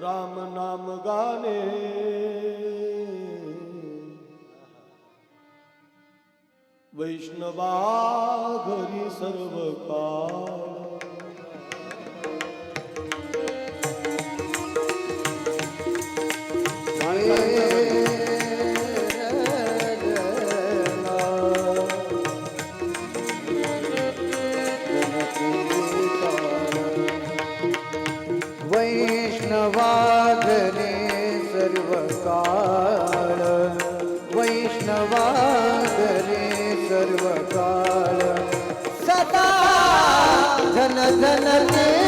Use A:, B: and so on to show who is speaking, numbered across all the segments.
A: રામ નામ ગાને. વૈષ્ણવા ઘરી સર્વકાળ.
B: वैष्णवाधने सर्व काळ सदा धन धन ते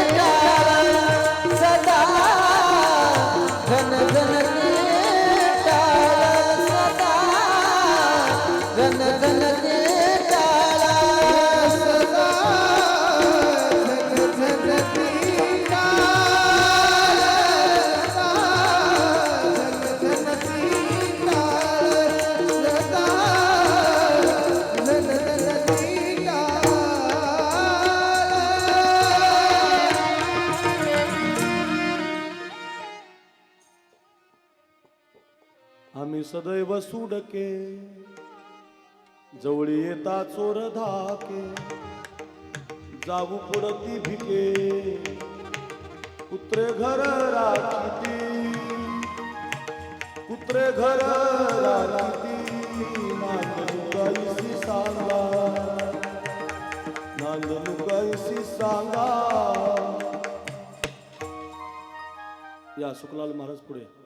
A: आम्ही सदैव सुडके. जवळी येता चोर धाके. जाऊ पुढती भिके. कुत्रे घर राखी कुत्रे घर राखी सांगा. सांगा नांदणुकाईसी सांगा. या सुखलाल महाराज पुढे.